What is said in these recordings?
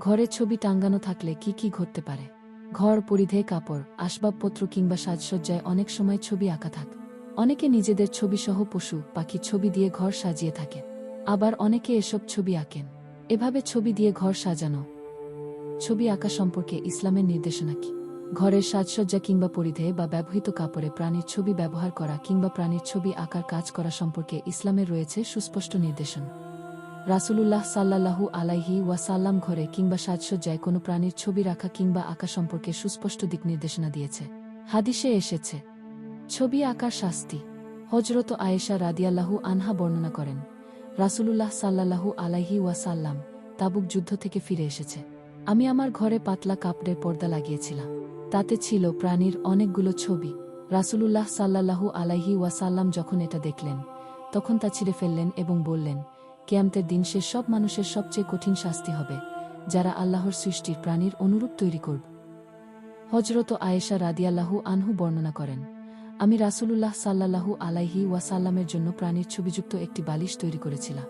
ঘরে ছবি টাঙ্গানো থাকলে কি কি ঘটতে পারে? ঘর পরিধেয় কাপড়, আসবাবপত্র কিংবা সাজসজ্জায় অনেক সময় ছবি আঁকা থাক। অনেকে নিজেদের ছবিসহ পশু, পাখি ছবি দিয়ে ঘর সাজিয়ে থাকেন। আবার অনেকে এসব ছবি আঁকেন। এভাবে ছবি দিয়ে ঘর সাজানো। ছবি আঁকা সম্পর্কে ইসলামের নির্দেশনা কি? ঘরের সাজসজ্জা কিংবা পরিধেয় বা ব্যবহৃত কাপড়ে প্রাণীর ছবি ব্যবহার করা কিংবা প্রাণীর ছবি আঁকার কাজ করা সম্পর্কে ইসলামের রয়েছে সুস্পষ্ট নির্দেশন। রাসূলুল্লাহ সাল্লাল্লাহু আলাইহি ওয়াসাল্লাম ঘরে কিংবা সাজসজ্জায় কোনো প্রাণীর ছবি রাখা কিংবা আঁকা সম্পর্কে সুস্পষ্ট দিক নির্দেশনা দিয়েছে। হাদিসে এসেছে, ছবি আঁকার শাস্তি হজরত আয়েশা রাদিয়াল্লাহু আনহা বর্ণনা করেন, রাসূলুল্লাহ সাল্লাল্লাহু আলাইহি ওয়াসাল্লাম তাবুক যুদ্ধ থেকে ফিরে এসেছে। আমি আমার ঘরে পাতলা কাপড়ের পর্দা লাগিয়েছিলাম, তাতে ছিল প্রাণীর অনেকগুলো ছবি। রাসূলুল্লাহ সাল্লাল্লাহু আলাইহি ওয়াসাল্লাম যখন এটা দেখলেন, তখন তা ছিঁড়ে ফেললেন এবং বললেন কেয়ামতের দিন সে সব মানুষের সবচেয়ে কঠিন শাস্তি হবে, যারা আল্লাহর সৃষ্টির প্রাণীর অনুরূপ তৈরি করবে। হজরত আয়েশা রাদিয়াল্লাহু আনহু বর্ণনা করেন, আমি রাসূলুল্লাহ সাল্লাল্লাহু আলাইহি ওয়াসাল্লামের জন্য প্রাণীর ছবিযুক্ত একটি বালিশ তৈরি করেছিলাম,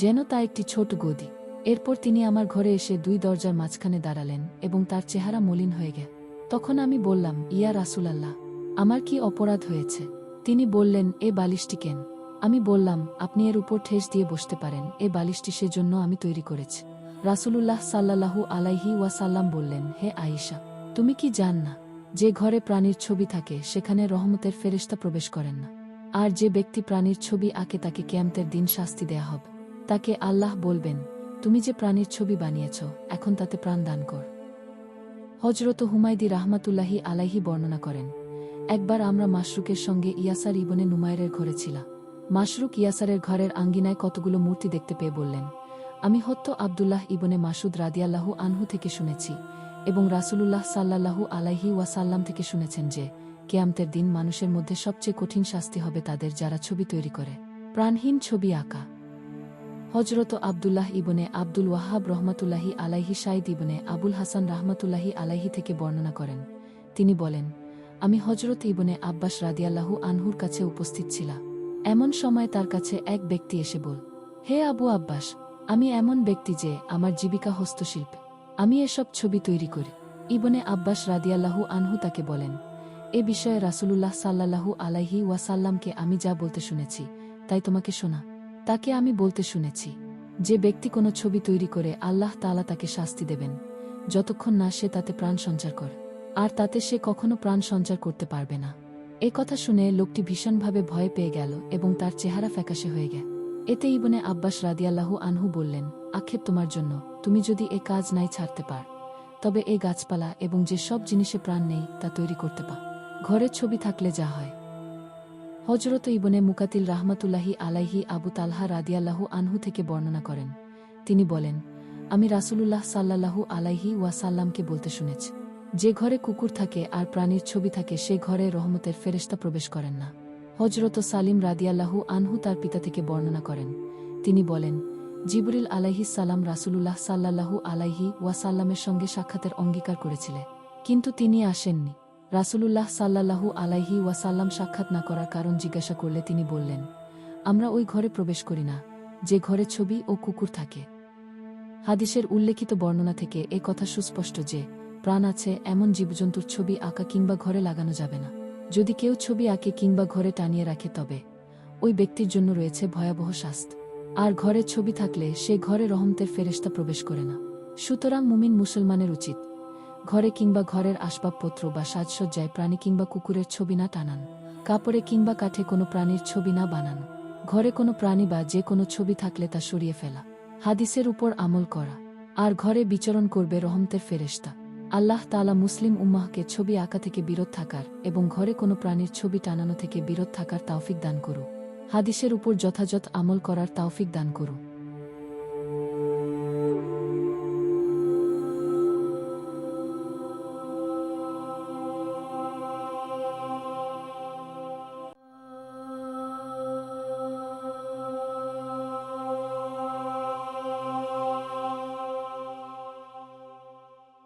যেন তা একটি ছোট গদি। এরপর তিনি আমার ঘরে এসে দুই দরজার মাঝখানে দাঁড়ালেন এবং তার চেহারা মলিন হয়ে গে তখন আমি বললাম, ইয়া রাসূলাল্লাহ, আমার কি অপরাধ হয়েছে? তিনি বললেন, এ বালিশটি কেন? আমি বললাম, আপনি এর উপর ঠেস দিয়ে বসতে পারেন, এ বালিশটি সেজন্য আমি তৈরি করেছি। রাসূলুল্লাহ সাল্লাল্লাহু আলাইহি ওয়াসাল্লাম বললেন, হে আয়েশা, তুমি কি জান না, যে ঘরে প্রাণীর ছবি থাকে, সেখানে রহমতের ফেরেশতা প্রবেশ করেন না। আর যে ব্যক্তি প্রাণীর ছবি আঁকে, তাকে ক্যাম্পের দিন শাস্তি দেয়া হবে। তাকে আল্লাহ বলবেন, তুমি যে প্রাণীর ছবি বানিয়েছ, এখন তাতে প্রাণ দান কর। হজরত হুমায়দি রাহমাতুল্লাহি আলাইহি বর্ণনা করেন, একবার আমরা মাশরুকের সঙ্গে ইয়াসার ইবনে নুমায়ের ঘরে ছিলাম। মাশরুক ইয়াসারের ঘরের আঙ্গিনায় কতগুলো মূর্তি দেখতে পেয়ে বললেন, আমি হত্য আবদুল্লাহ ইবনে মাসুদ রাদিয়াল্লাহু আনহু থেকে শুনেছি এবং রাসূলুল্লাহ সাল্লাল্লাহু আলাইহি ওয়াসাল্লাম থেকে শুনেছেন যে, কেয়ামতের দিন মানুষের মধ্যে সবচেয়ে কঠিন শাস্তি হবে তাদের যারা ছবি তৈরি করে। প্রাণহীন ছবি আঁকা। হজরত আবদুল্লাহ ইবনে আব্দুল ওয়াহাব রহমাতুল্লাহি আলাইহি সাইদ ইবনে আবুল হাসান রাহমাতুল্লাহি আলাইহি থেকে বর্ণনা করেন। তিনি বলেন, আমি হজরত ইবনে আব্বাস রাদিয়াল্লাহু আনহুর কাছে উপস্থিত ছিলাম। এমন সময় তার কাছে এক ব্যক্তি এসে বল, হে আবু আব্বাস, আমি এমন ব্যক্তি যে আমার জীবিকা হস্তশিল্প। আমি এসব ছবি তৈরি করি। ইবনে আব্বাস রাদিয়াল্লাহু আনহু তাকে বলেন, এ বিষয়ে রাসূলুল্লাহ সাল্লাল্লাহু আলাইহি ওয়াসাল্লামকে আমি যা বলতে শুনেছি, তাই তোমাকে শোনা। তাকে আমি বলতে শুনেছি, যে ব্যক্তি কোনো ছবি তৈরি করে আল্লাহ তাআলা তাকে শাস্তি দেবেন, যতক্ষণ না সে তাতে প্রাণ সঞ্চার করে। আর তাতে সে কখনো প্রাণ সঞ্চার করতে পারবে না। এ কথা শুনে লোকটি ভীষণভাবে ভয় পেয়ে গেল এবং তার চেহারা ফ্যাকাশে হয়ে গেল এতে ইবনে আব্বাস রাদিয়াল্লাহু আনহু বললেন, আক্ষেপ তোমার জন্য, তুমি যদি এ কাজ নাই ছাড়তে পার, তবে এ গাছপালা এবং যে সব জিনিসে প্রাণ নেই তা তৈরি করতে পা। ঘরের ছবি থাকলে যা হয়। হজরত ইবনে মুকাতিল রাহমাতুল্লাহি আলাইহি আবু তালহা রাদিয়াল্লাহু আনহু থেকে বর্ণনা করেন। তিনি বলেন, আমি রাসূলুল্লাহ সাল্লাল্লাহু আলাইহি ওয়াসাল্লামকে বলতে শুনেছি। যে ঘরে কুকুর থাকে আর প্রাণীর ছবি থাকে, সে ঘরে রহমতের ফেরেশতা প্রবেশ করেন না। হজরত সালিম রাদিয়াল্লাহু আনহু তার পিতা থেকে বর্ণনা করেন। তিনি বলেন, জিবরিল আলাইহিস সালাম রাসূলুল্লাহ সাল্লাল্লাহু আলাইহি ওয়াসাল্লামের সঙ্গে সাক্ষাতের অঙ্গীকার করেছিলেন কিন্তু তিনি আসেননি। রাসূলুল্লাহ সাল্লাল্লাহু আলাইহি ওয়াসাল্লাম সাক্ষাৎ না করার কারণ জিজ্ঞাসা করলে তিনি বললেন, আমরা ওই ঘরে প্রবেশ করি না। যে ঘরে ছবি ও কুকুর থাকে। হাদিসের উল্লেখিত বর্ণনা থেকে এ কথা সুস্পষ্ট যে প্রাণ আছে, এমন জীবজন্তুর ছবি আঁকা কিংবা ঘরে লাগানো যাবে না। যদি কেউ ছবি আঁকে কিংবা ঘরে টানিয়ে রাখে তবে। ওই ব্যক্তির জন্য রয়েছে ভয়াবহ শাস্তি। আর ঘরে ছবি থাকলে সে ঘরে রহমতের ফেরেশতা প্রবেশ করে না। সুতরাং মুমিন মুসলমানের উচিত। ঘরে কিংবা ঘরের আসবাবপত্র বা সাজসজ্জায় প্রাণী কিংবা কুকুরের ছবি না টানান। কাপড়ে কিংবা কাঠে কোনো প্রাণীর ছবি না বানান। ঘরে কোনো প্রাণী বা যে কোনো ছবি থাকলে তা সরিয়ে ফেলা। হাদিসের উপর আমল করা। আর ঘরে বিচরণ করবে রহমতের ফেরেশতা। আল্লাহ তালা মুসলিম উম্মাহকে ছবি আঁকা থেকে বিরত থাকার এবং ঘরে কোনো প্রাণীর ছবি টানানো থেকে বিরত থাকার তাওফিক দান করু হাদিসের উপর যথাযথ আমল করার তাওফিক দান করু